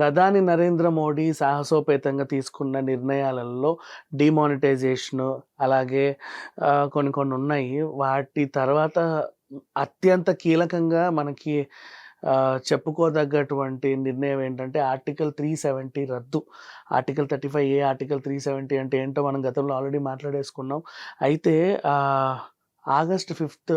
ప్రధాని నరేంద్ర మోడీ సాహసోపేతంగా తీసుకున్న నిర్ణయాలలో డిమానిటైజేషను అలాగే కొన్ని కొన్ని ఉన్నాయి. వాటి తర్వాత అత్యంత కీలకంగా మనకి చెప్పుకోదగ్గటువంటి నిర్ణయం ఏంటంటే ఆర్టికల్ త్రీ సెవెంటీ రద్దు. Article thirty five A article three seventy అంటే ఏంటో మనం గతంలో ఆల్రెడీ మాట్లాడేసుకున్నాం. అయితే ఆగస్ట్ ఫిఫ్త్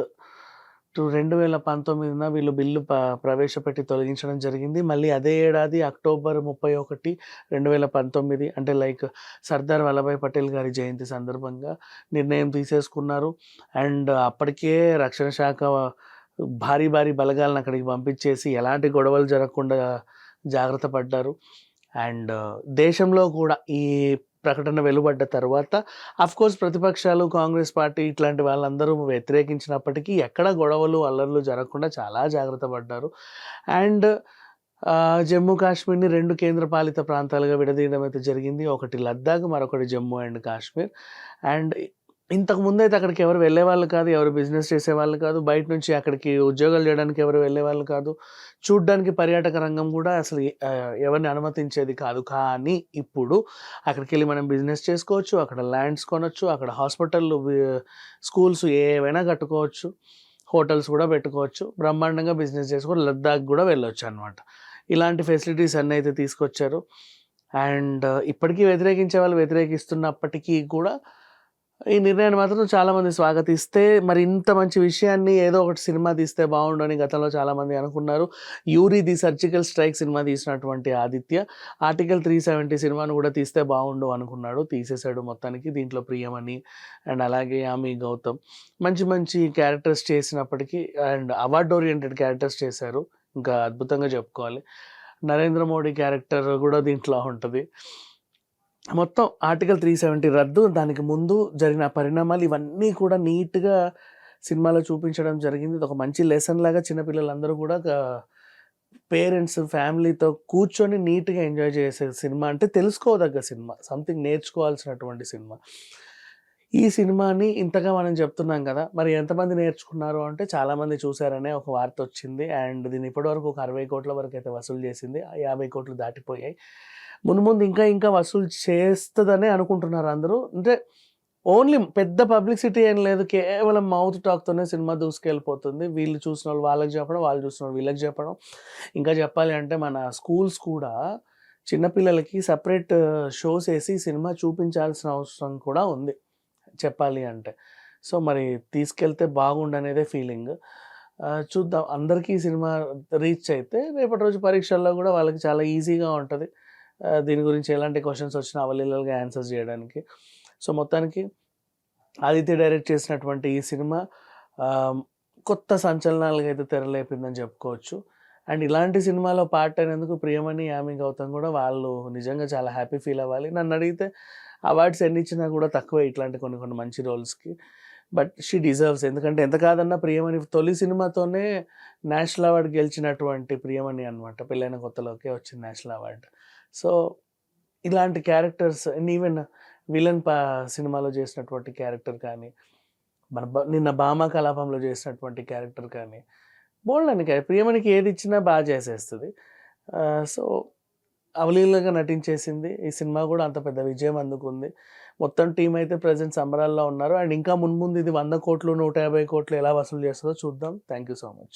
రెండు వేల పంతొమ్మిదిన వీళ్ళు బిల్లు ప్రవేశపెట్టి తొలగించడం జరిగింది. మళ్ళీ అదే ఏడాది అక్టోబర్ ముప్పై ఒకటి రెండు వేల పంతొమ్మిది అంటే లైక్ సర్దార్ వల్లభాయ్ పటేల్ గారి జయంతి సందర్భంగా నిర్ణయం తీసేసుకున్నారు. అండ్ అప్పటికే రక్షణ శాఖ భారీ భారీ బలగాలను అక్కడికి పంపించేసి ఎలాంటి గొడవలు జరగకుండా జాగ్రత్త పడ్డారు. అండ్ దేశంలో కూడా ఈ ప్రకటన వెలువడ్డ తర్వాత కోర్స్ ప్రతిపక్షాలు కాంగ్రెస్ పార్టీ ఇట్లాంటి వాళ్ళందరూ వ్యతిరేకించినప్పటికీ ఎక్కడ గొడవలు అల్లర్లు జరగకుండా చాలా జాగ్రత్త పడ్డారు. అండ్ జమ్మూ కాశ్మీర్ని రెండు కేంద్రపాలిత ప్రాంతాలుగా విడదీయడం అయితే జరిగింది. ఒకటి లద్దాఖ్ మరొకటి జమ్మూ అండ్ కాశ్మీర్. అండ్ ఇంతకు ముందు అయితే అక్కడికి ఎవరు వెళ్ళే వాళ్ళు కాదు ఎవరు బిజినెస్ చేసేవాళ్ళు కాదు బయట నుంచి అక్కడికి ఉద్యోగాలు చేయడానికి ఎవరు వెళ్ళే వాళ్ళు కాదు. చూడ్డానికి పర్యాటక రంగం కూడా అసలు ఎవరిని అనుమతించేది కాదు. కానీ ఇప్పుడు అక్కడికి వెళ్ళి మనం బిజినెస్ చేసుకోవచ్చు అక్కడ ల్యాండ్స్ కొనవచ్చు అక్కడ హాస్పిటల్ స్కూల్స్ ఏవైనా కట్టుకోవచ్చు హోటల్స్ కూడా పెట్టుకోవచ్చు బ్రహ్మాండంగా బిజినెస్ చేసుకొని లద్దాఖ్ కూడా వెళ్ళొచ్చు అనమాట ఇలాంటి ఫెసిలిటీస్ అన్నీ అయితే తీసుకొచ్చారు. అండ్ ఇప్పటికీ వ్యతిరేకించే వాళ్ళు వ్యతిరేకిస్తున్నప్పటికీ కూడా ఈ నిర్ణయాన్ని మాత్రం చాలామంది స్వాగతిస్తే మరి ఇంత మంచి విషయాన్ని ఏదో ఒకటి సినిమా తీస్తే బాగుండు అని గతంలో చాలామంది అనుకున్నారు. Uri the surgical strike cinema తీసినటువంటి ఆదిత్య ఆర్టికల్ త్రీ సెవెంటీ సినిమాను కూడా తీస్తే బాగుండు అనుకున్నాడు తీసేశాడు మొత్తానికి దీంట్లో ప్రియమణి అండ్ అలాగే యామి గౌతమ్. మంచి మంచి క్యారెక్టర్స్ చేసినప్పటికీ అండ్ అవార్డ్ ఓరియంటెడ్ క్యారెక్టర్స్ చేశారు. ఇంకా అద్భుతంగా చెప్పుకోవాలి. నరేంద్ర మోడీ క్యారెక్టర్ కూడా దీంట్లో ఉంటుంది. మొత్తం ఆర్టికల్ త్రీ సెవెంటీ రద్దు దానికి ముందు జరిగిన పరిణామాలు ఇవన్నీ కూడా నీట్గా సినిమాలో చూపించడం జరిగింది. ఇది ఒక మంచి లెసన్ లాగా చిన్నపిల్లలందరూ కూడా పేరెంట్స్ ఫ్యామిలీతో కూర్చొని నీట్గా ఎంజాయ్ చేసే సినిమా అంటే తెలుసుకోదగ్గ సినిమా. సంథింగ్ నేర్చుకోవాల్సినటువంటి సినిమా. ఈ సినిమాని ఇంతగా మనం చెప్తున్నాం కదా మరి ఎంతమంది నేర్చుకున్నారు అంటే చాలామంది చూశారనే ఒక వార్త వచ్చింది. అండ్ దీని ఇప్పటివరకు ఒక అరవై కోట్ల వరకు అయితే వసూలు చేసింది. యాభై కోట్లు దాటిపోయాయి. ముందు ముందు ఇంకా ఇంకా వసూలు చేస్తుందనే అనుకుంటున్నారు అందరూ. అంటే ఓన్లీ పెద్ద పబ్లిసిటీ ఏం లేదు కేవలం మౌత్ టాక్తోనే సినిమా దూసుకెళ్ళిపోతుంది. వీళ్ళు చూసిన వాళ్ళు వాళ్ళకి చెప్పడం వాళ్ళు చూసిన వాళ్ళు వీళ్ళకి చెప్పడం. ఇంకా చెప్పాలి అంటే మన స్కూల్స్ కూడా చిన్నపిల్లలకి సపరేట్ షోస్ వేసి సినిమా చూపించాల్సిన అవసరం కూడా ఉంది చెప్పాలి అంటే. సో మరి తీసుకెళ్తే బాగుండనేదే ఫీలింగ్. చూద్దాం. అందరికీ సినిమా రీచ్ అయితే రేపటి రోజు పరీక్షల్లో కూడా వాళ్ళకి చాలా ఈజీగా ఉంటుంది. దీని గురించి ఎలాంటి క్వశ్చన్స్ వచ్చినా అవలీలగా ఆన్సర్స్ చేయడానికి. సో మొత్తానికి ఆదిత్య డైరెక్ట్ చేసినటువంటి ఈ సినిమా కొత్త సంచలనాలుగా అయితే తెరలేపిందని చెప్పుకోవచ్చు. అండ్ ఇలాంటి సినిమాలో పార్ట్ అయినందుకు ప్రియమణి యామి గౌతమ్ కూడా వాళ్ళు నిజంగా చాలా హ్యాపీ ఫీల్ అవ్వాలి. నన్ను అడిగితే అవార్డ్స్ ఎన్ని ఇచ్చినా కూడా తక్కువే ఇట్లాంటి కొన్ని కొన్ని మంచి రోల్స్కి బట్ షీ డిజర్వ్స్ ఎందుకంటే ఎంత కాదన్నా ప్రియమణి తొలి సినిమాతోనే నేషనల్ అవార్డు గెలిచినటువంటి ప్రియమణి అనమాట పెళ్ళైన కొత్తలోకే వచ్చింది నేషనల్ అవార్డు సో ఇలాంటి క్యారెక్టర్స్ ఈవెన్ విలన్ పా సినిమాలో చేసినటువంటి క్యారెక్టర్ కానీ మన బ- నిన్న భామా కలాపంలో చేసినటువంటి క్యారెక్టర్ కానీ బోల్డ్ అని ప్రియమణికి ఏది ఇచ్చినా బాగా చేసేస్తుంది. సో అవలీలంగా నటించేసింది. ఈ సినిమా కూడా అంత పెద్ద విజయం అందుకుంది. మొత్తం టీం అయితే ప్రజెంట్ సంబరాల్లో ఉన్నారు. అండ్ ఇంకా మున్ముందు ఇది వంద కోట్లు నూట యాభై కోట్లు ఎలా వసూలు చేస్తుందో చూద్దాం. Thank you so much.